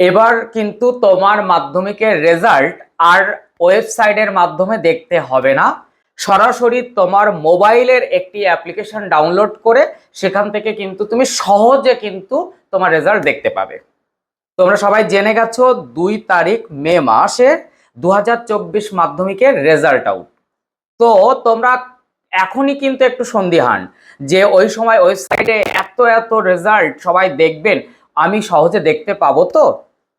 এবার কিন্তু তোমার মাধ্যমিকের রেজাল্ট আর ওয়েবসাইটের মাধ্যমে দেখতে হবে না। সরাসরি তোমার মোবাইলের একটি অ্যাপ্লিকেশন ডাউনলোড করে সেখান থেকে কিন্তু তুমি সহজে কিন্তু তোমার রেজাল্ট দেখতে পাবে। তোমরা সবাই জেনে গেছো, দুই তারিখ মে মাসে দু হাজার চব্বিশ মাধ্যমিকের রেজাল্ট আউট তো তোমরা এখনই কিন্তু একটু সন্দিহান যে ওই সময় ওয়েবসাইটে এত এত রেজাল্ট সবাই দেখবেন। আমি সহজে দেখতে পাবো তো?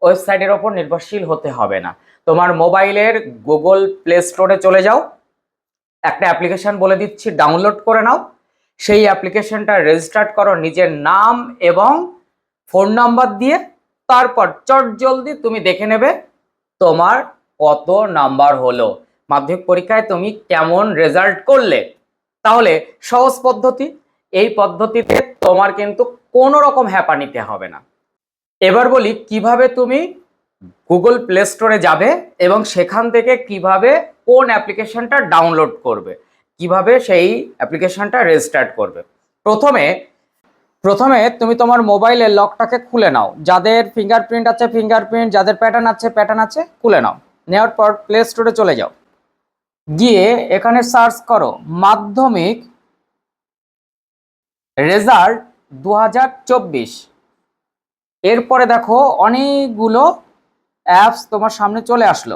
ওয়েবসাইটের ওপর নির্ভরশীল হতে হবে না। তোমার মোবাইলের গুগল প্লে স্টোরে চলে যাও। একটা অ্যাপ্লিকেশন বলে দিচ্ছি, ডাউনলোড করে নাও। সেই অ্যাপ্লিকেশনটা রেজিস্টার্ড করো নিজের নাম এবং ফোন নাম্বার দিয়ে। তারপর চট জলদি তুমি দেখে নেবে তোমার কত নাম্বার হলো। মাধ্যমিক পরীক্ষায় তুমি কেমন রেজাল্ট করলে? তাহলে সহজ পদ্ধতি। এই পদ্ধতিতে তোমার কিন্তু কোনো রকম হ্যাপা নিতে হবে না। এবার বলি, কীভাবে তুমি গুগল প্লে স্টোরে যাবে এবং সেখান থেকে কীভাবে কোন অ্যাপ্লিকেশনটা ডাউনলোড করবে? কীভাবে সেই অ্যাপ্লিকেশনটা রেজিস্টার্ট করবে? প্রথমে প্রথমে তুমি তোমার মোবাইলের লকটাকে খুলে নাও। যাদের ফিঙ্গারপ্রিন্ট আছে ফিঙ্গারপ্রিন্ট যাদের প্যাটার্ন আছে প্যাটার্ন আছে, খুলে নাও। নেওয়ার পর প্লে স্টোরে চলে যাও। গিয়ে এখানে সার্চ করো, মাধ্যমিক রেজাল্ট দু হাজার চব্বিশ। এরপরে দেখো অনেকগুলো অ্যাপস তোমার সামনে চলে আসলো।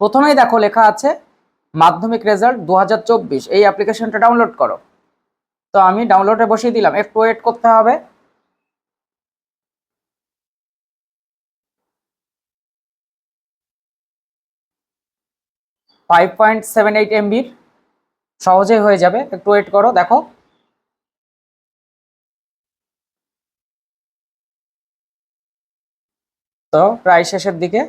প্রথমেই দেখো লেখা আছে, মাধ্যমিক রেজাল্ট দু হাজার চব্বিশ। এই অ্যাপ্লিকেশনটা ডাউনলোড করো। তো আমি ডাউনলোডে বসিয়ে দিলাম, একটু ওয়েট করতে হবে। ফাইভ পয়েন্ট সেভেন এইট এমবির সহজেই হয়ে যাবে। একটু ওয়েট করো, দেখো। তো প্রায় শেষের দিকে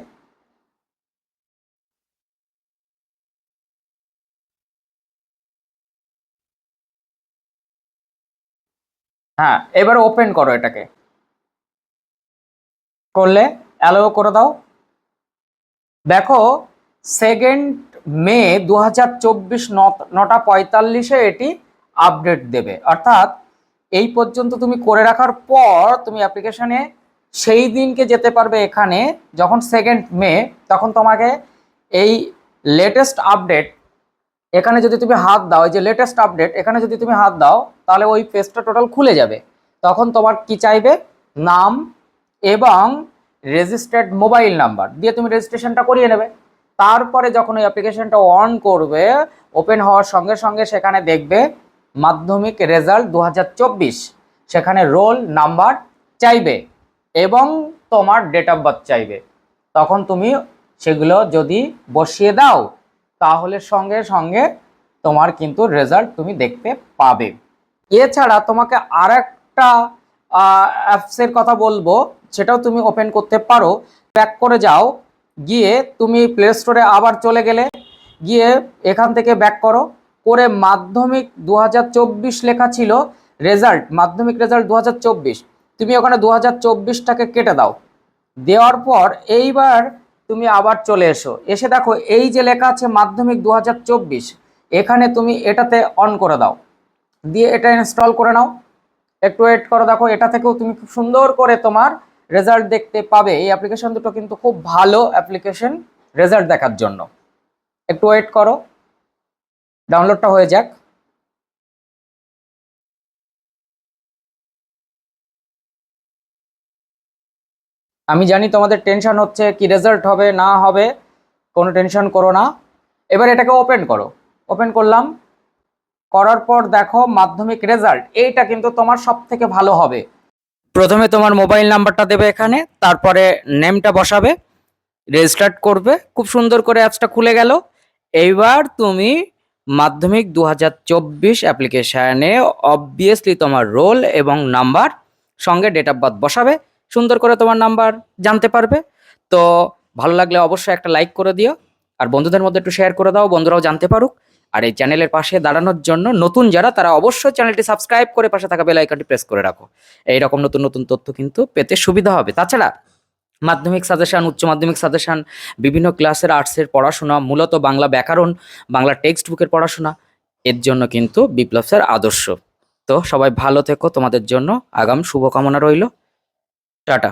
হ্যাঁ এবার ওপেন করো এটাকে। করলে অ্যালো করে দাও। দেখো সেকেন্ড মে দু হাজার চব্বিশ নটা পঁয়তাল্লিশে এটি আপডেট দেবে। অর্থাৎ এই পর্যন্ত তুমি করে রাখার পর তুমি অ্যাপ্লিকেশনে সেই দিনকে যেতে পারবে এখানে যখন সেকেন্ড মে তখন তোমাকে এই লেটেস্ট আপডেট এখানে যদি তুমি হাত দাও যে লেটেস্ট আপডেট এখানে যদি তুমি হাত দাও, তাহলে ওই পেজটা টোটাল খুলে যাবে। তখন তোমার কি চাইবে? নাম এবং রেজিস্টার্ড মোবাইল নাম্বার দিয়ে তুমি রেজিস্ট্রেশনটা করিয়ে নেবে। তারপরে যখন ওই অ্যাপ্লিকেশনটা অন করবে ওপেন হওয়ার সঙ্গে সঙ্গে সেখানে দেখবে মাধ্যমিক রেজাল্ট দু হাজার চব্বিশ। সেখানে রোল নাম্বার চাইবে। এবং তোমার ডেট অফ বার্থ চাইবে। তখন তুমি সেগুলো যদি বসিয়ে দাও, তাহলে সঙ্গে সঙ্গে তোমার কিন্তু রেজাল্ট তুমি দেখতে পাবে। এছাড়া তোমাকে আর একটা অ্যাপসের কথা বলব, সেটাও তুমি ওপেন করতে পারো। ব্যাক করে যাও, গিয়ে তুমি প্লে স্টোরে আবার চলে গেলে, গিয়ে এখান থেকে ব্যাক করো। করে মাধ্যমিক দু হাজার চব্বিশ লেখা ছিল রেজাল্ট মাধ্যমিক রেজাল্ট দু হাজার চব্বিশ। তুমি ওখানে দু টাকে কেটে দাও। দেওয়ার পর এইবার তুমি আবার চলে এসো। এসে দেখো, এই যে লেখা আছে মাধ্যমিক দু হাজার চব্বিশ, এখানে তুমি এটাতে অন করে দাও। দিয়ে এটা ইনস্টল করে নাও। একটু ওয়েট করো, দেখো, এটা থেকেও তুমি খুব সুন্দর করে তোমার রেজাল্ট দেখতে পাবে। এই অ্যাপ্লিকেশন দুটো কিন্তু খুব ভালো অ্যাপ্লিকেশন রেজাল্ট দেখার জন্য। একটু ওয়েট করো। ডাউনলোডটা হয়ে যাক। আমি জানি তোমাদের টেনশন হচ্ছে কি রেজাল্ট হবে, না হবে, কোনো টেনশন করো না। এবার এটাকে ওপেন করো। ওপেন করলাম। করার পর দেখো মাধ্যমিক রেজাল্ট এইটা কিন্তু তোমার সব থেকে ভালো হবে। প্রথমে তোমার মোবাইল নাম্বারটা দেবে এখানে, তারপরে নেমটা বসাবে রেজিস্টার্ট করবে, খুব সুন্দর করে অ্যাপসটা খুলে গেল। এইবার তুমি মাধ্যমিক দু হাজার চব্বিশ অ্যাপ্লিকেশানে অবভিয়াসলি তোমার রোল এবং নাম্বার সঙ্গে ডেট অফ বার্থ বসাবে। সুন্দর করে তোমার নাম্বার জানতে পারবে। তো ভালো লাগলে অবশ্যই একটা লাইক করে দিও। আর বন্ধুদের মধ্যে একটু শেয়ার করে দাও, বন্ধুরাও জানতে পারুক। আর এই চ্যানেলের পাশে দাঁড়ানোর জন্য নতুন যারা, তারা অবশ্যই চ্যানেলটি সাবস্ক্রাইব করে পাশে থাকা বেল আইকনটি প্রেস করে রাখো। এইরকম নতুন নতুন তথ্য কিন্তু পেতে সুবিধা হবে। তাছাড়া মাধ্যমিক সাজেশান উচ্চ মাধ্যমিক সাজেশন বিভিন্ন ক্লাসের আর্টসের পড়াশোনা, মূলত বাংলা ব্যাকরণ, বাংলা টেক্সট বুকের পড়াশোনা, এর জন্য কিন্তু বিপ্লব স্যার আদর্শ। তো সবাই ভালো থেকো। তোমাদের জন্য আগাম শুভকামনা রইল। টাটা।